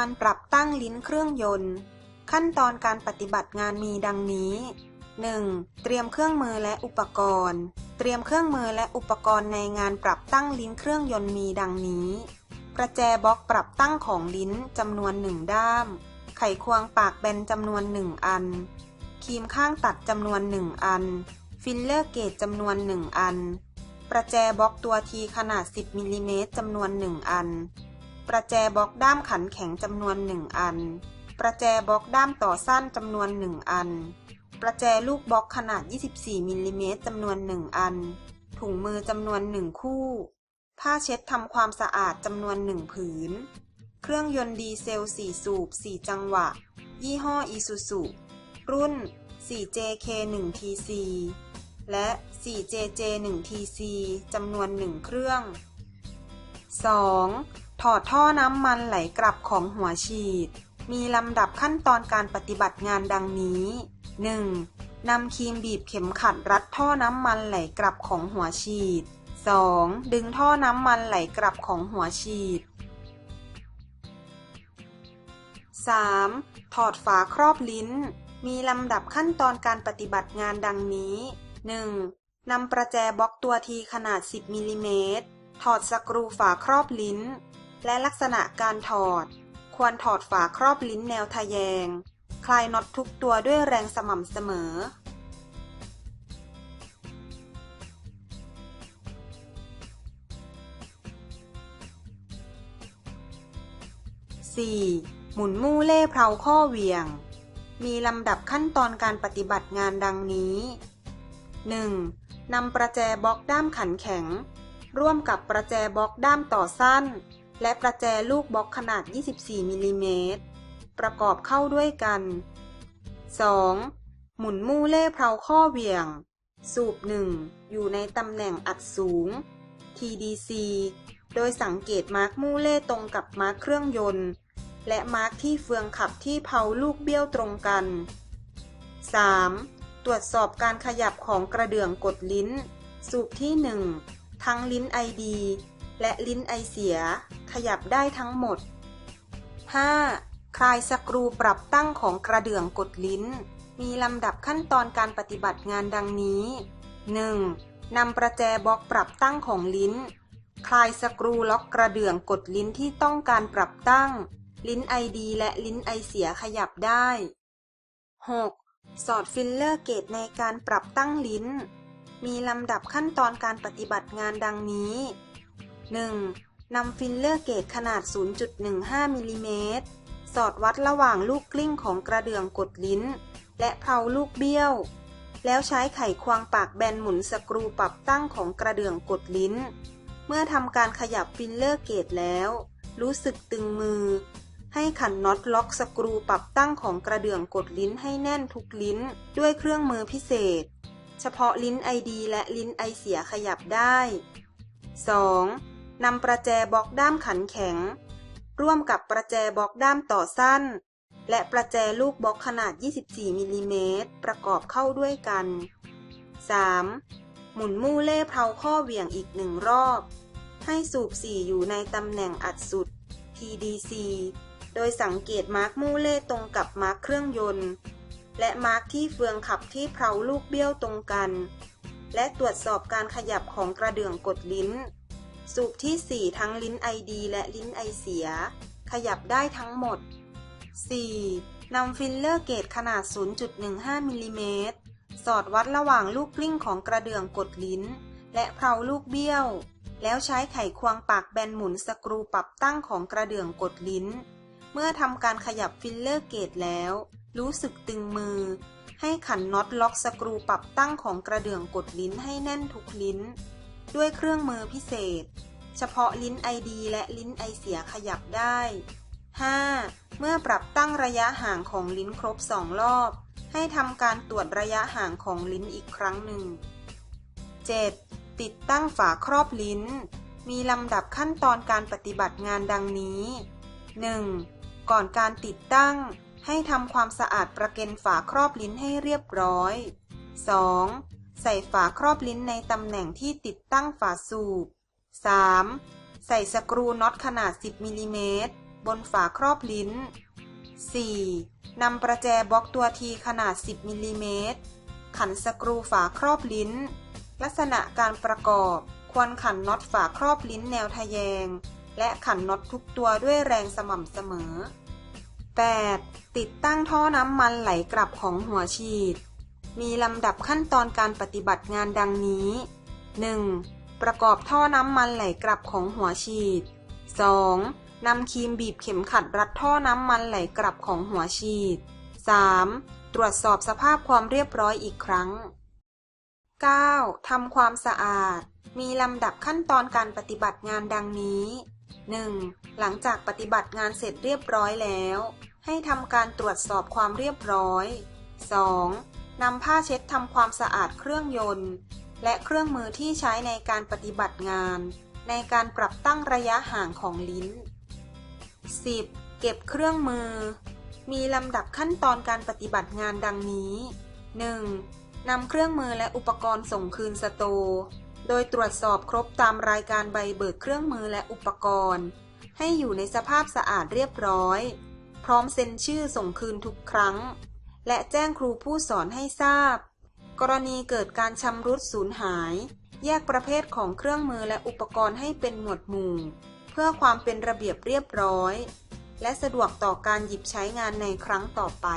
กานปรับตั้งลิ้นเครื่องยนต์ ขั้นตอนการปฏิบัติงานมีดังนี้ 1. เตรียมเครื่องมือและอุปกรณ์ เตรียมเครื่องมือและอุปกรณ์ในงานปรับตั้งลิ้นเครื่องยนต์มีดังนี้ ประแจบล็อกปรับตั้งของลิ้นจำนวนหนึ่งด้าม ไขควงปากแบนจำนวนหนึ่งอัน ครีมข้างตัดจำนวนหนึ่งอัน ฟิลเลอร์เกจจำนวนหนึ่งอัน ประแจบล็อกตัวทีขนาด 10มิลลิเมตรจำนวนหนึ่งอัน ประแจบล็อกด้ามขันแข็งจำนวนหนึ่งอัน ประแจบล็อกด้ามต่อสั้นจำนวนหนึ่งอัน ประแจลูกบล็อกขนาด 24มิลลิเมตรจำนวนหนึ่งอัน ถุงมือจำนวนหนึ่งคู่ ผ้าเช็ดทำความสะอาดจำนวนหนึ่งผืน เครื่องยนต์ดีเซล 4 สูบ 4 จังหวะ ยี่ห้ออีซูซุรุ่น 4JK1TC และ 4JJ1TC จำนวนหนึ่งเครื่อง 2. ถอดท่อน้ำมันไหลกลับของหัวฉีด มีลำดับขั้นตอนการปฏิบัติงานดังนี้ 1. นำครีมบีบเข็มขัดรัดท่อน้ำมันไหลกลับของหัวฉีด 2. ดึงท่อน้ำมันไหลกลับของหัวฉีด 3. ถอดฝาครอบลิ้น มีลำดับขั้นตอนการปฏิบัติงานดังนี้ 1. นำประแจบล็อกตัวทีขนาด 10มิลลิเมตรถอดสกรูฝาครอบลิ้น และลักษณะการถอด ควรถอดฝาครอบลิ้นแนวทะแยง คลายน็อตทุกตัวด้วยแรงสม่ำเสมอ 4. หมุนมู่เล่เพลาข้อเวียง มีลำดับขั้นตอนการปฏิบัติงานดังนี้ 1. นำประแจบล็อกด้ามขันแข็ง ร่วมกับประแจบล็อกด้ามต่อสั้น และประแจลูกบล็อกขนาด 24 มิลลิเมตร ประกอบเข้าด้วยกัน 2. หมุนมู่เล่เพลาข้อเหวี่ยง สูบหนึ่งอยู่ในตำแหน่งอัดสูง TDC โดยสังเกตมาร์กมู่เล่ตรงกับมาร์กเครื่องยนต์ และมาร์กที่เฟืองขับที่เพาลูกเบี้ยวตรงกัน 3. ตรวจสอบการขยับของกระเดื่องกดลิ้น สูบที่ 1 ทั้งลิ้นไอดี และลิ้นไอเสีย ขยับได้ทั้งหมด 5. คลายสกรูปรับตั้งของกระเดื่องกดลิ้น มีลำดับขั้นตอนการปฏิบัติงานดังนี้ 1. นำประแจบล็อกปรับตั้งของลิ้น คลายสกรูล็อกกระเดื่องกดลิ้นที่ต้องการปรับตั้ง ลิ้นไอดีและลิ้นไอเสียขยับได้ 6. สอดฟิลเลอร์เกตในการปรับตั้งลิ้น มีลำดับขั้นตอนการปฏิบัติงานดังนี้ 1. นำฟิลเลอร์เกตขนาด 0.15มิลลิเมตรสอดวัดระหว่างลูกกลิ้งของกระเดื่องกดลิ้น และเพลาลูกเบี้ยว แล้วใช้ไขควงปากแบนหมุนสกรูปรับตั้งของกระเดื่องกดลิ้น เมื่อทำการขยับฟิลเลอร์เกตแล้ว รู้สึกตึงมือ ให้ขันน็อตล็อกสกรูปรับตั้งของกระเดื่องกดลิ้นให้แน่นทุกลิ้นด้วยเครื่องมือพิเศษ เฉพาะลิ้นไอดีและลิ้นไอเสียขยับได้ 2. นำประแจบล็อกด้ามขันแข็ง ร่วมกับประแจบล็อกด้ามต่อสั้น และประแจลูกบล็อกขนาด 24มิลลิเมตรประกอบเข้าด้วยกัน 3. หมุนมู่เล่เพลาข้อเหวี่ยงอีกหนึ่งรอบ ให้สูบสี่อยู่ในตำแหน่งอัดสุด TDC โดยสังเกตมาร์กมู่เล่ตรงกับมาร์กเครื่องยนต์ และมาร์กที่เฟืองขับที่เพลาลูกเบี้ยวตรงกัน และตรวจสอบการขยับของกระเดื่องกดลิ้น สูบที่ 4 ทั้งลิ้นไอดีและลิ้นไอเสีย ขยับได้ทั้งหมด 4. นำฟิลเลอร์เกตขนาด 0.15 มิลลิเมตร สอดวัดระหว่างลูกกลิ้งของกระเดื่องกดลิ้น และเพลาลูกเบี้ยว แล้วใช้ไขควงปากแบนหมุนสกรูปรับตั้งของกระเดื่องกดลิ้น เมื่อทำการขยับฟิลเลอร์เกตแล้ว รู้สึกตึงมือ ให้ขันน็อตล็อกสกรูปรับตั้งของกระเดื่องกดลิ้นให้แน่นทุกลิ้น ด้วยเครื่องมือพิเศษ เฉพาะลิ้นไอดีและลิ้นไอเสียขยับได้ 5. เมื่อปรับตั้งระยะห่างของลิ้นครบสองรอบ ให้ทำการตรวจระยะห่างของลิ้นอีกครั้งหนึ่ง 7. ติดตั้งฝาครอบลิ้น มีลำดับขั้นตอนการปฏิบัติงานดังนี้ 1. ก่อนการติดตั้ง ให้ทำความสะอาดประเก็นฝาครอบลิ้นให้เรียบร้อย 2. ใส่ฝาครอบลิ้นในตำแหน่งที่ติดตั้งฝาสูบ 3. ใส่สกรูน็อตขนาด 10มิลลิเมตรบนฝาครอบลิ้น 4. นำประแจบล็อกตัวทีขนาด 10มิลลิเมตรขันสกรูฝาครอบลิ้น ลักษณะการประกอบ ควรขันน็อตฝาครอบลิ้นแนวทะแยง และขันน็อตทุกตัวด้วยแรงสม่ำเสมอ 8. ติดตั้งท่อน้ำมันไหลกลับของหัวฉีด มีลำดับขั้นตอนการปฏิบัติงานดังนี้ 1. ประกอบท่อน้ำมันไหลกลับของหัวฉีด 2. นำครีมบีบเข็มขัดรัดท่อน้ำมันไหลกลับของหัวฉีด 3. ตรวจสอบสภาพความเรียบร้อยอีกครั้ง 9. ทำความสะอาด มีลำดับขั้นตอนการปฏิบัติงานดังนี้ 1. หลังจากปฏิบัติงานเสร็จเรียบร้อยแล้ว ให้ทำการตรวจสอบความเรียบร้อย 2. นำผ้าเช็ดทำความสะอาดเครื่องยนต์ และเครื่องมือที่ใช้ในการปฏิบัติงาน ในการปรับตั้งระยะห่างของลิ้น 10. เก็บเครื่องมือ มีลำดับขั้นตอนการปฏิบัติงานดังนี้ 1. นำเครื่องมือและอุปกรณ์ส่งคืนสโตโดยตรวจสอบครบตามรายการใบเบิกเครื่องมือและอุปกรณ์ ให้อยู่ในสภาพสะอาดเรียบร้อย พร้อมเซ็นชื่อส่งคืนทุกครั้ง และแจ้งครูผู้สอนให้ทราบ กรณีเกิดการชำรุดสูญหาย แยกประเภทของเครื่องมือและอุปกรณ์ให้เป็นหมวดหมู่ เพื่อความเป็นระเบียบเรียบร้อย และสะดวกต่อการหยิบใช้งานในครั้งต่อไป